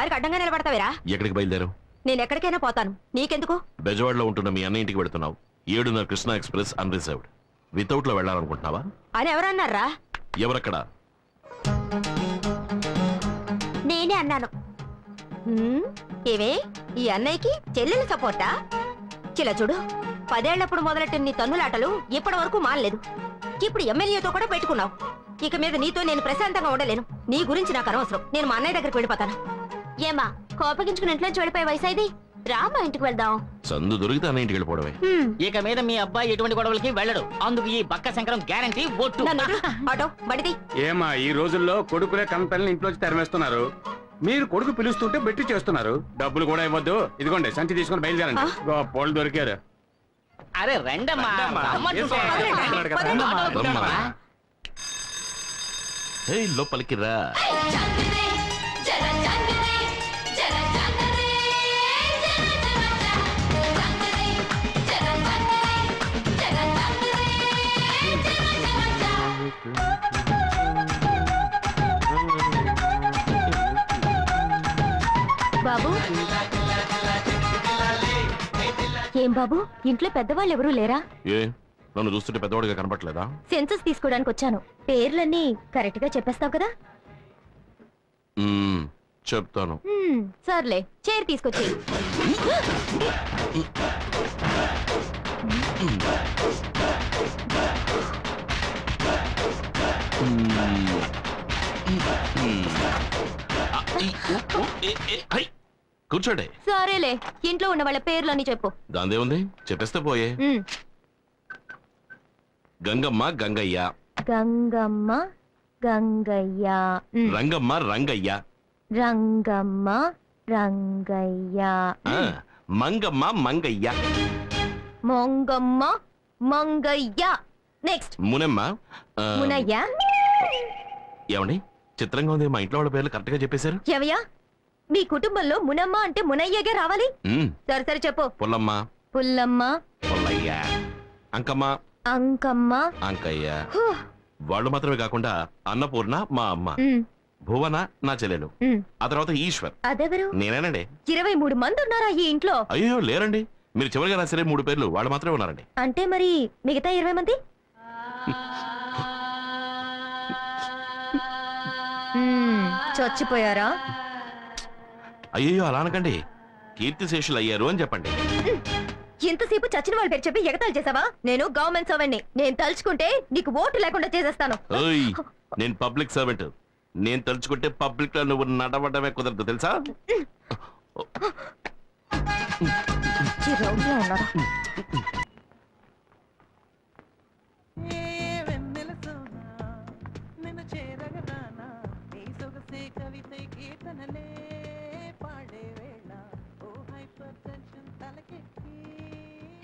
దారికి అడ్డంగా నిలబడతావేరా? ఎక్కడికి బయలుదేరు నేను ఎక్కడికైనా పోతాను. నీకెందుకు? బెజవాడలో ఉంటున్న మీ అన్న ఇంటికి వెళుతున్నావు. ఏడున్నర కృష్ణ ఎక్స్ప్రెస్ అన్రిజర్వ్డ్ వితౌట్లో వెళ్ళాలనుకుంటున్నావా? అని ఎవరన్నారా? ఎవరక్కడ? నేనే అన్నాను. హ్మ్, ఏవే ఈ అన్నయ్యకి చెల్లెలు సపోర్టా? చిల చూడు పదేళ్ళప్పుడు మొదలెట్టిన నీ తన్నులాటలు ఇప్పటి వరకు మానలేదు. ఇప్పుడు ఎమ్మెల్యేతో కూడా పెట్టుకున్నావు. ఇక మీద నీతో నేను ప్రశాంతంగా ఉండలేను. నీ గురించి నాకు అనవసరం. నేను మా అన్నయ్య దగ్గరికి వెళ్ళిపోతాను. ఏమా కోపగించుకుని ఇంట్లోంచి వెళ్ళిపోయే వయసు ఇది? రా మా ఇంటికి వెళ్దాం. సందు దొరికితే అన్న ఇంటికి వెళ్ళిపోవడమే. ఇక మీద మీ అబ్బాయి ఎటువంటి గొడవలకి వెళ్ళడు. అందుకు ఈ బక్క శంకరం గ్యారంటీ ఒట్టు. ఆటో బడిది. ఏమా ఈ రోజుల్లో కొడుకులే కనపల్ని ఇంట్లోంచి తరిమేస్తున్నారు. మీరు కొడుకు పిలుస్తుంటే బెట్టి చేస్తున్నారు. డబ్బులు కూడా ఇవ్వద్దు. ఇదిగోండి సంచి తీసుకొని బయలుదేరండి. గొప్పోళ్ళు దొరికారు. అరే రెండమ్మా. రండమ్మా. రమ్మంటుంటే. బాబు? ఏం బాబు? ఇంట్లో పెద్దవాళ్ళు ఎవరూ లేరా? ఏ నన్ను చూస్తుంటే పెద్దవాడిగా కనపట్లేదా సెన్సస్ తీసుకోవడానికి వచ్చాను. పేర్లన్నీ కరెక్ట్గా చెప్పేస్తావు కదా? మ్మ్, చెప్తాను. సర్లే చైర్ తీసుకొచ్చి. ఆ, ఈ, ఊ, ఊ, ఏ, ఏ, హై. కూర్చోండి. సరేలే ఇంట్లో ఉన్న వాళ్ళ పేర్లన్నీ చెప్పు. దాందే ఉంది చెప్పేస్తే పోయే. గంగమ్మ గంగయ్య. గంగమ్మ గంగయ్య. రంగమ్మ రంగయ్య. రంగమ్మ రంగయ్య. ఆ, మంగమ్మ మంగయ్య. మొంగమ్మ మంగయ్య. నెక్స్ట్ మునమ్మ ఆ, మునయ్య. ఏమండి? చిత్రంగా ఉంది మా ఇంట్లో వాళ్ళ పేర్లు కరెక్ట్గా చెప్పేశారు. ఎవయ్యా మీ కుటుంబంలో మునమ్మ అంటే మునయ్యగే రావాలి? సరే సరే చెప్పు. పుల్లమ్మ. పుల్లమ్మ. పుల్లయ్య. అంకమ్మ. అంకమ్మ. అంకయ్య. వాళ్ళు మాత్రమే కాకుండా అన్నపూర్ణ మా అమ్మ. భువన నా చెల్లెలు. ఆ తర్వాత ఈశ్వర్. అదెవరు? నేనేనండి. ఇరవై మూడు మంది ఉన్నారా ఈ ఇంట్లో? అయ్యో లేరండి. మీరు చివరిగా రాసరే మూడు పేర్లు. వాళ్ళు మాత్రమే ఉన్నారండి. అంటే మరి మిగతా ఇరవై మంది? చచ్చిపోయారా? అయ్యో అలా అనకండి. కీర్తిశేషులు అయ్యారు అని చెప్పండి. ఇంతసేపు చచ్చిన వాళ్ళ పేరు చెప్పి ఎగతాలు చేసావా నేను గవర్నమెంట్ సర్వెంట్ నేను తలుచుకుంటే నీకు ఓటు లేకుండా చేసేస్తాను. ఓయ్ నేను పబ్లిక్ సర్వెంట్. నేను తలుచుకుంటే పబ్లిక్లో నువ్వు నడవడమే కుదరదు తెలుసా?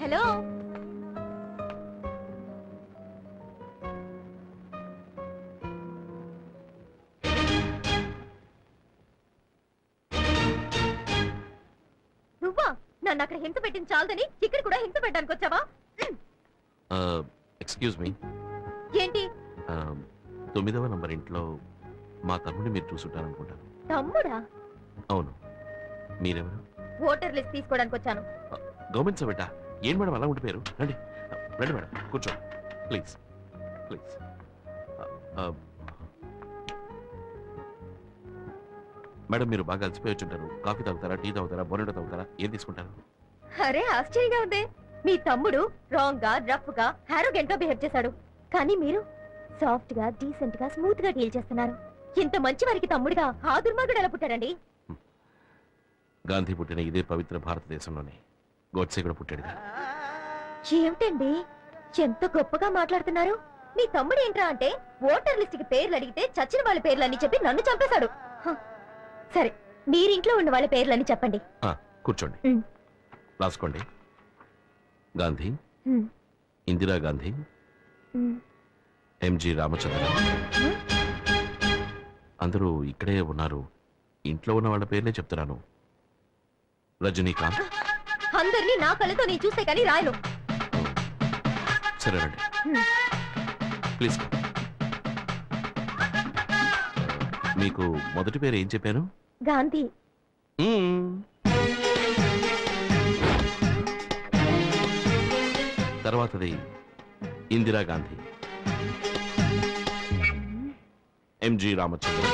హలో. నువ్వా? నన్ను అక్కడ హింస పెట్టింది చాలదని ఇక్కడ కూడా హింస పెట్టడానికి వచ్చావా? Excuse me. ఏంటి? తొమ్మిదవ నంబర్ ఇంట్లో మా తమ్ముడిని మీరు చూసుంటారనుకుంటాను. తమ్ముడా? అవును. మీరెవరు? ఓటర్ లిస్ట్ తీసుకోవడానికి వచ్చాను. గవర్నమెంట్ ఏం మేడం అలా ఉండిపోయారు? రండి. రండి మేడం కూర్చో. ప్లీజ్. ప్లీజ్. మేడం మీరు బాగా అలసిపోయి వచ్చుంటారు. కాఫీ తాగుతారా టీ తాగుతారా బొనెట తాగుతారా ఏం తీసుకుంటారు? అరే ఆశ్చర్యంగా ఉంది. మీ తమ్ముడు రాంగ్గా రఫ్గా హారోగెంట్గా బిహేవ్ చేశాడు. కానీ మీరు సాఫ్ట్గా డీసెంట్గా స్మూత్గా డీల్ చేస్తున్నారు. ఇంత మంచి వారికి తమ్ముడిగా ఆ దుర్మార్గుడు ఎలా పుట్టాడండి? గాంధీ పుట్టిన ఇదే పవిత్ర భారతదేశంలోనే. గోడ్సే కూడా పుట్టాడు ఏమిటండి? ఎంత గొప్పగా మాట్లాడుతున్నారు? మీ తమ్ముడు ఏంట్రా అంటే ఓటర్ లిస్ట్కి పేర్లు అడిగితే చచ్చిన వాళ్ళ పేర్లని చెప్పి నన్ను చంపేశాడు. హ. సరే మీరింట్లో ఉన్న వాళ్ళ పేర్లని చెప్పండి. ఆ, కూర్చోండి. ఉమ్. రాసుకోండి. గాంధీ ఉమ్, ఇందిరా గాంధీ ఉమ్. ఎంజి రామచంద్ర అందరూ ఇక్కడే ఉన్నారు. ఇంట్లో ఉన్న వాళ్ళ పేర్లే చెప్తున్నాను. రజనీకాంత్. అందరినీ నా కళ్ళతో నేను చూస్తే కానీ రాయను. సరే రండి. ఉమ్. ప్లీజ్. మీకు మొదటి పేరు ఏం చెప్పాను గాంధీ. తర్వాతది ఇందిరాగాంధీ ఎంజి రామచంద్ర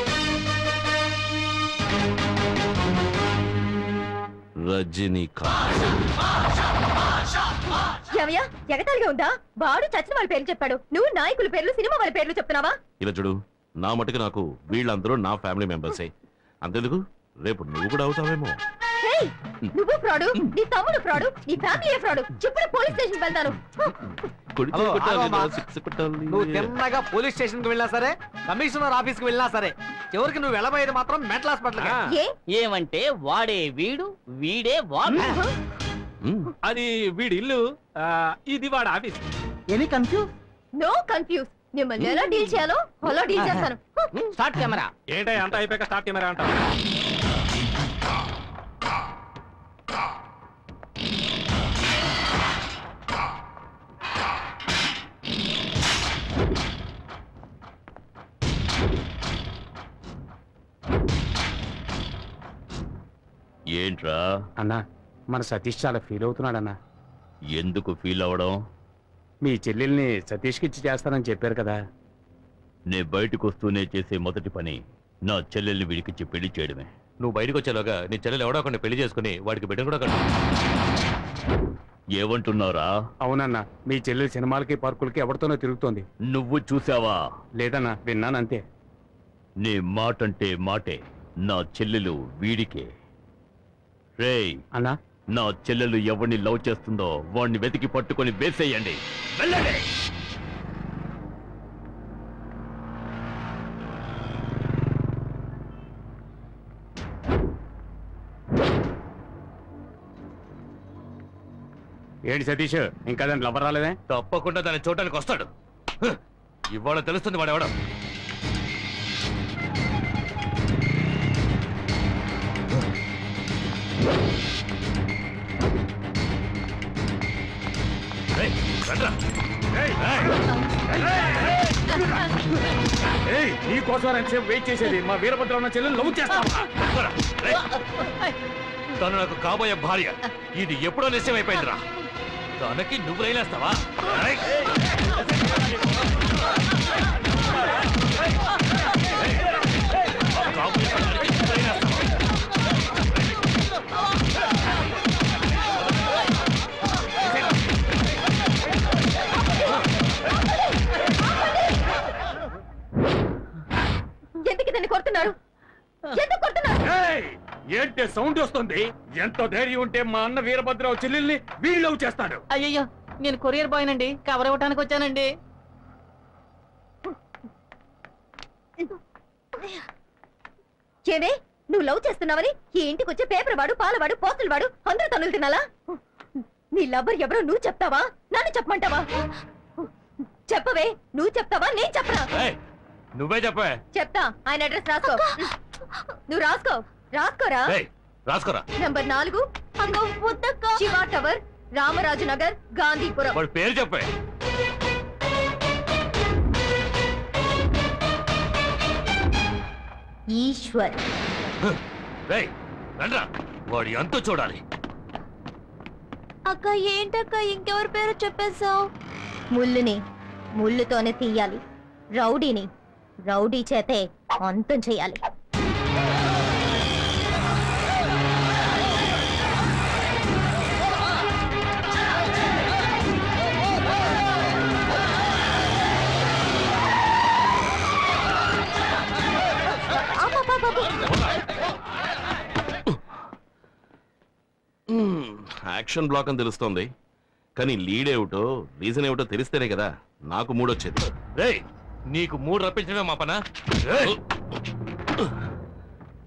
రజనీకాంత్. ఏమయ్యా ఎగతాళిగా ఉందా? వాడు చచ్చిన వాళ్ళ పేర్లు చెప్పాడు. నువ్వు నాయకుల పేర్లు సినిమా వాళ్ళ పేర్లు చెప్తున్నావా? ఇలా చూడు నా మటుకు నాకు వీళ్ళందరూ నా ఫ్యామిలీ మెంబర్సే. అంతెందుకు? రేపు నువ్వు కూడా అవుతావేమో. నువ్వు ఫ్రాడు నీ తమ్ముడు ఫ్రాడు నీ ఫ్యామిలీ ఫ్రాడు. చెప్పుడు పోలీస్ స్టేషన్ వెళ్తాను. కొడితే హలో, కొట్టాలి, ఆగమ్మా. సిక్స్ కొట్టాలి. నువ్వు తిన్నగా పోలీస్ స్టేషన్కి వెళ్ళినా సరే కమిషనర్ ఆఫీస్కి వెళ్ళినా సరే చివరికి నువ్వు వెళ్ళబోయేది మాత్రం మెంటల్ హాస్పిటల్ ఏ? ఏమంటే వాడే వీడు వీడే వాడు. అది వీడి ఇల్లు ఆ, ఇది వాడు office. Any confuse no confuse. మిమ్మల్ని ఎలా డీల్ చేయాలో అలా డీల్ చేస్తాను. Start camera. ఏంటో అంత అయిపోయాక స్టార్ట్ కెమెరా అంటావు? ఏంట్రా? అన్నా మన సతీష్ చాలా ఫీల్ అవుతున్నాడన్నా. ఎందుకు ఫీల్ అవడం? మీ చెల్లెల్ని సతీష్కి ఇచ్చి చేస్తానని చెప్పారు కదా. నే బయటకు వస్తూనే చేసే మొదటి పని నా చెల్లెల్ని వీడికిచ్చి పెళ్ళి చేయడమే. నువ్వు బయటకు వచ్చేలోగా నీ చెల్లెలు ఎవడో ఒకరిని పెళ్ళి చేసుకుని వాడికి బిడ్డను కూడా కట్టు. ఏమంటున్నారా? అవునన్నా మీ చెల్లెలు సినిమాలకి పార్కులకి ఎవరితోనో తిరుగుతోంది. నువ్వు చూసావా? లేదన్నా విన్నానంతే. నీ మాటంటే మాటే నా చెల్లెలు వీడికే. రేయ్ అన్నా? నా చెల్లెలు ఎవరిని లవ్ చేస్తుందో వాణ్ణి వెతికి పట్టుకొని వేసేయండి. వెళ్ళండి. ఏంటి సతీష్? ఇంకా దాంట్లో ఎవరు రాలేదే? తప్పకుండా దాన్ని చూడటానికి వస్తాడు. ఇవాళ తెలుస్తుంది వాడు నీ కోసం ఎంతసేపు వెయిట్ చేసేది. మా వీరభద్ర ఉన్న చెల్లెలు లవ్ చేస్తావా? తను నాకు కాబోయే భార్య. ఇది ఎప్పుడో నిశ్చయం అయిపోయిందిరా తనకి నువ్వు రైలేస్తావా రేయ్. కొడుతున్నారు? ఎందుకు కొడుతున్నారు! ఏంటి సౌండ్ వస్తుంది? ఎంత ధైర్యం ఉంటే మా అన్న వీరభద్రరావు చెల్లెల్ని వీళ్ళు లవ్ చేస్తాడు. అయ్యయ్యో నేను కొరియర్ బాయ్ నండి కవర్ ఇవ్వడానికి వచ్చానండి. ఏమే నువ్వు లవ్ చేస్తున్నావని ఈ ఇంటికి వచ్చే పేపర్ వాడు పాలవాడు పోస్టులు వాడు అందరూ తనులు తినాలా? నీ లవ్వర్ ఎవరో నువ్వు చెప్తావా? నన్ను చెప్పమంటావా? చెప్పవే నువ్వు చెప్తావా నేను చెప్పనా? ఏయ్, నువ్వే చెప్పే చెప్తా. ఆయన అడ్రస్ రాసుకో. నువ్వు రాసుకో. రాసుకోరా? రాసుకోరా. నంబర్ నాలుగు. శివ టవర్ రామరాజు నగర్ గాంధీపురం. వాడి పేరు చెప్పే. ఈశ్వర్. వాడి అంతు చూడాలి. అక్క ఏంటక్క? ఇంకెవరి పేరు చెప్పేశావు? ముళ్ళుని ముళ్ళుతోనే తీయాలి. రౌడీని. రౌడీ చేతే అంతం చేయాలి. యాక్షన్ బ్లాక్ అని తెలుస్తోంది. కానీ లీడ్ ఏమిటో రీజన్ ఏమిటో తెలిస్తేనే కదా నాకు మూడొచ్చేది. రేయ్ నీకు మూడు రప్పించడమే మా పన?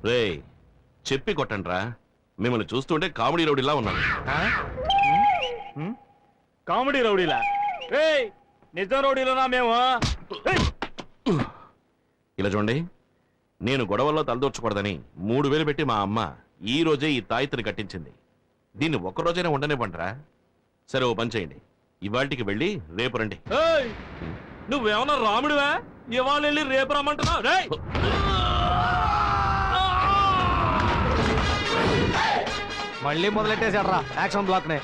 రేయ్ చెప్పి కొట్టండ్రా. మిమ్మల్ని చూస్తుంటే కామెడీ రౌడీలా ఉన్నాను. కామెడీ రౌడీలా? నిజం రౌడీలోనా మేము? ఇలా చూడండి నేను గొడవల్లో తలదూర్చకూడదని మూడు వేలు పెట్టి మా అమ్మ ఈ రోజే ఈ తాయితని కట్టించింది. దీన్ని ఒక్క రోజైనా ఉండనివ్వంటరా సరే ఓ పని చేయండి. ఇవాళకి వెళ్ళి రేపు రండి. నువ్వేమన్నా రాముడివా? ఇవాళ వెళ్ళి రేపు రమ్మంటున్నావు? మళ్ళీ మొదలెట్టేశాడు రా యాక్షన్ బ్లాక్ నే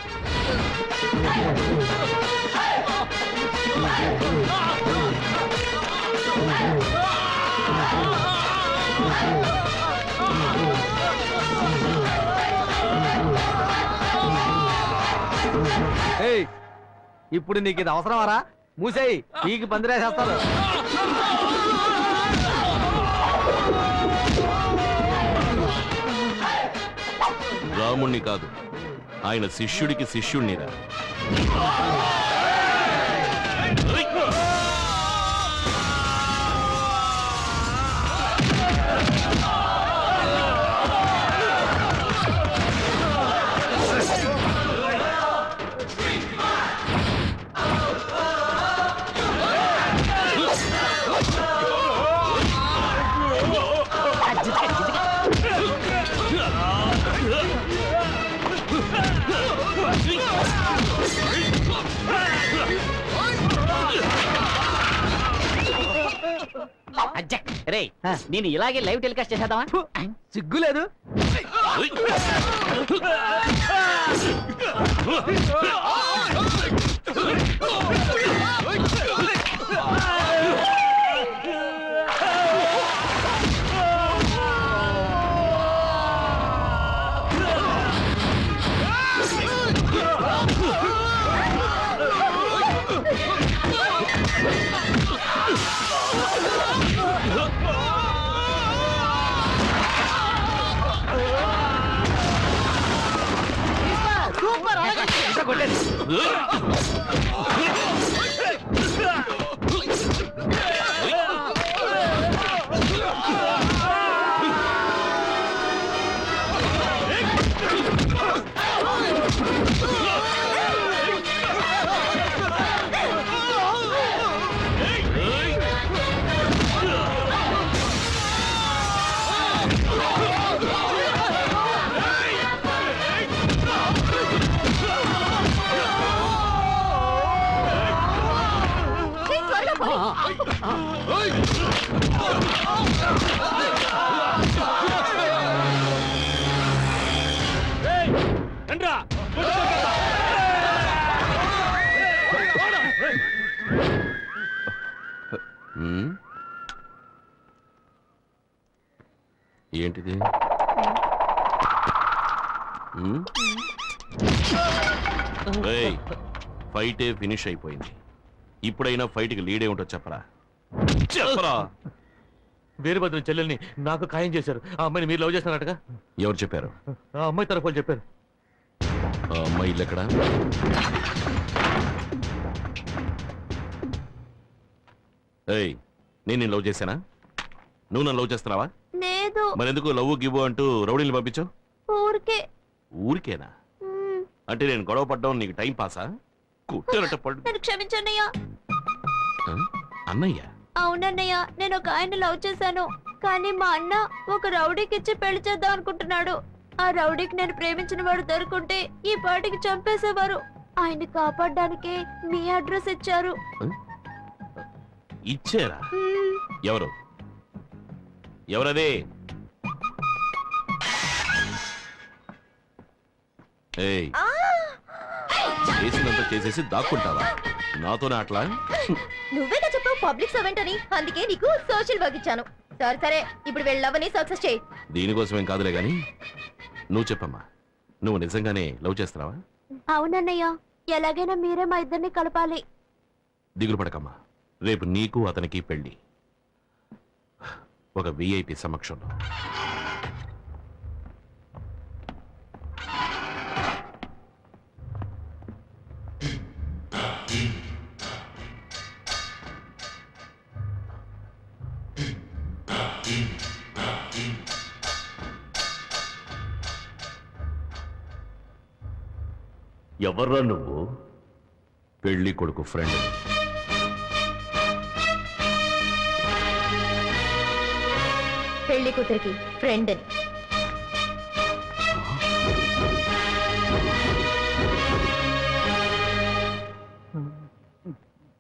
ఇప్పుడు నీకు ఇది అవసరమారా? మూసేయి నీకు పందిరేసేస్తారు. రాముణ్ణి కాదు ఆయన శిష్యుడికి శిష్యుణ్ణిరా. రే నేను ఇలాగే లైవ్ టెలికాస్ట్ చేసేద్దామా? సిగ్గులేదు. ఇంకా రండ్రా. ఏంటిది? ఫైటే ఫినిష్ అయిపోయింది. ఇప్పుడైనా ఫైట్కి లీడ్ ఏమిటో చెప్పరా? చెప్పరా. వీరభద్రం చెల్లెల్ని నాకు ఖాయం చేశారు. ఆ అమ్మాయిని మీరు లవ్ చేస్తున్నారటగా? ఎవరు చెప్పారు? ఆ అమ్మాయి తరఫు వాళ్ళు చెప్పారు. ఆ అమ్మాయి ఇల్లు ఎక్కడా ఏయ్ నేను నేను లవ్ చేశానా? నువ్వు నన్ను లవ్ చేస్తున్నావా? లేదు. మరెందుకు లవ్ గివ్ అంటూ రౌడీని పంపించావు? ఊరికే. ఊరికేనా. అంటే నేను గొడవ పడ్డం నీకు టైం పాసా? కుట్టరట పడు నన్ను క్షమించన్నయ్యా? అన్నయ్య? అవునన్నయ్య నేను ఒక ఆయన లవ్ చేశాను. కానీ మా అన్న ఒక రౌడీకి ఇచ్చి పెళ్ళి చేద్దాం అనుకుంటున్నాడు. ఆ రౌడీకి నేను ప్రేమించిన వాడు దొరుకుంటే ఈ పాటికి చంపేసేవారు. ఆయన్ని కాపాడడానికి మీ అడ్రస్ ఇచ్చారు. ఇచ్చారా. ఎవరు? ఎవరదే! చేసినంత చేసేసి దాక్కుంటావా? నాతోనే అట్లా? నువ్వేగా చెప్పావు పబ్లిక్ సర్వెంట్ అని. అందుకే నీకు సోషల్ వర్క్ ఇచ్చాను. సరే సరే. ఇప్పుడు వెళ్ళవని సక్సెస్ చేయి. దీనికోసమేం కాదులే గాని. నువ్వు చెప్పమ్మా. నువ్వు నిజంగానే లవ్ చేస్తున్నావా? అవునన్నయ్య ఎలాగైనా మీరే మా ఇద్దరిని కలపాలి. దిగులు పడకమ్మా. రేపు నీకు అతనికి పెళ్ళి ఒక విఐపి సమక్షంలో. ఎవర్రా నువ్వు? పెళ్ళి కొడుకు ఫ్రెండ్ పెళ్ళి కూతురికి ఫ్రెండ్ అని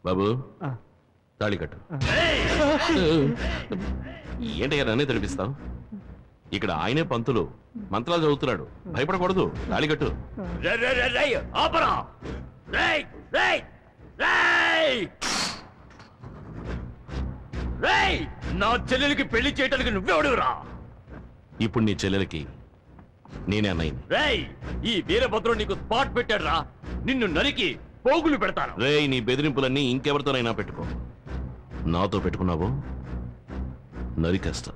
బాబు తాళి కట్టు. ఏంటయ్యా నన్నే తడిపిస్తావు? ఇక్కడ ఆయనే పంతులు. మంత్రాలు చదువుతున్నాడు. భయపడకూడదు. తాళికట్టు రే, రే, రే, రే, నా చెల్లెలికి పెళ్ళి చేయడానికి నువ్వెవడురా ఇప్పుడు నీ చెల్లెలకి నేనే అన్నయ్యని. రేయ్ ఈ వీరభద్రుడు నీకు స్పాట్ పెట్టాడురా. నిన్ను నరికి పోగులు పెడతాను. రేయ్ నీ బెదిరింపులన్నీ ఇంకెవరితోనైనా పెట్టుకో. నాతో పెట్టుకున్నావో? నరికేస్తా.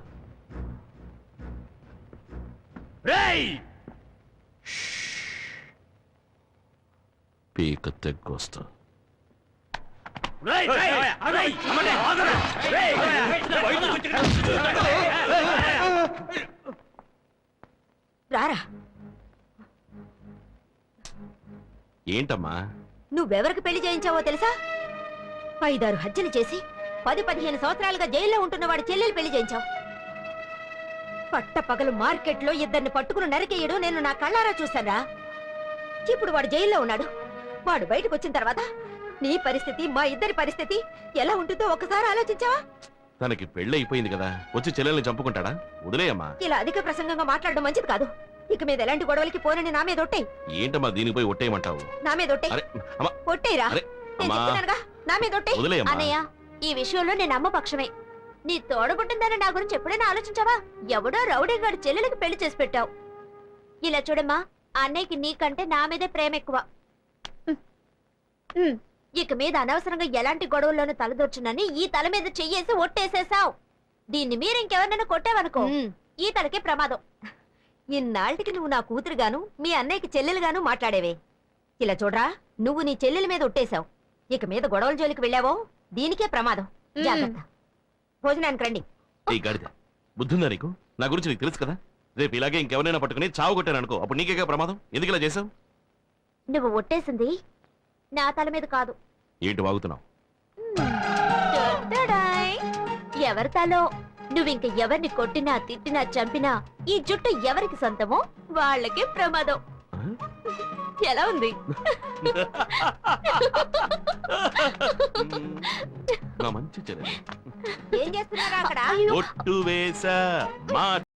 పీక తెగ్గొస్తా రారా ఏంటమ్మా నువ్వెవరికి పెళ్ళి చేయించావో తెలుసా ఐదారు హత్యలు చేసి పది పదిహేను సంవత్సరాలుగా జైల్లో ఉంటున్న వాడి చెల్లెలు పెళ్ళి చేయించావు పట్ట పగలు మార్కెట్లో ఇద్దరిని పట్టుకుని నరికేయడు నేను నా కళ్ళారా చూశానా ఇప్పుడు వాడు జైల్లో ఉన్నాడు. వాడు బయటకు వచ్చిన తర్వాత నీ పరిస్థితి మా ఇద్దరి పరిస్థితి ఎలా ఉంటుందో ఒకసారి ఆలోచించావా? తనకి పెళ్ళి అయిపోయింది కదా వచ్చి చెల్లెల్ని చంపుకుంటాడా? వదిలేయమ్మా. ఇలా అధిక ప్రసంగంగా మాట్లాడడం మంచిది కాదు. ఇక మీద ఎలాంటి గొడవలకి పోనని నా మీద ఒట్టేయి. ఏంటమ్మా దీనికి పోయి ఒట్టేయమంటావు? నా మీద అమ్మా. చెప్తున్నానుగా నా మీద వదిలేయమ్మా. అన్నయ్య ఈ విషయంలో నేను అమ్మ పక్షమే. నీ తోడబుట్టిందని నా గురించి ఎప్పుడైనా ఆలోచించావా? ఎవడో రౌడీ గారి చెల్లెలకి పెళ్ళి చేసి పెట్టావు. ఇలా చూడమ్మా అన్నయ్యకి నీకంటే నా మీదే ప్రేమ ఎక్కువ. ఇక మీద అనవసరంగా ఎలాంటి గొడవల్లోనూ తలదొచ్చునని ఈ తల మీద చెయ్యేసి ఒట్టేసేసావు. దీన్ని మీరు ఇంకెవరినైనా కొట్టావనుకో. ఈ తలకే ప్రమాదం. ఇన్నాళ్ళకి నువ్వు నా కూతురుగాను మీ అన్నయ్యకి చెల్లెలుగాను మాట్లాడేవే. ఇలా చూడరా నువ్వు నీ చెల్లెల మీద ఒట్టేశావు. ఇక మీద గొడవల జోలికి వెళ్ళావో దీనికే ప్రమాదం. జాగ్రత్త. భోజనానికి రండి. ఈ గాడిద బుద్ధుందా నీకు? నా గురించి నీకు తెలుసు కదా? రేపు ఇలాగే ఇంకెవరైనా పట్టుకుని చావు కొట్టాను అనుకో అప్పుడు నీకేగా ప్రమాదం? ఎందుకు ఇలా చేసావు నువ్వు ఒట్టేసింది నా తల మీద కాదు. ఏంటి వాగుతున్నావు. ఎవరి తలో? నువ్వింక ఎవరిని కొట్టినా తిట్టినా చంపినా ఈ జుట్టు ఎవరికి సొంతమో వాళ్ళకే ప్రమాదం? ఎలా ఉంది? నా మంచి చెల్లెలు. ఏం చేస్తున్నారా అక్కడ? ఒట్టు వేసా మా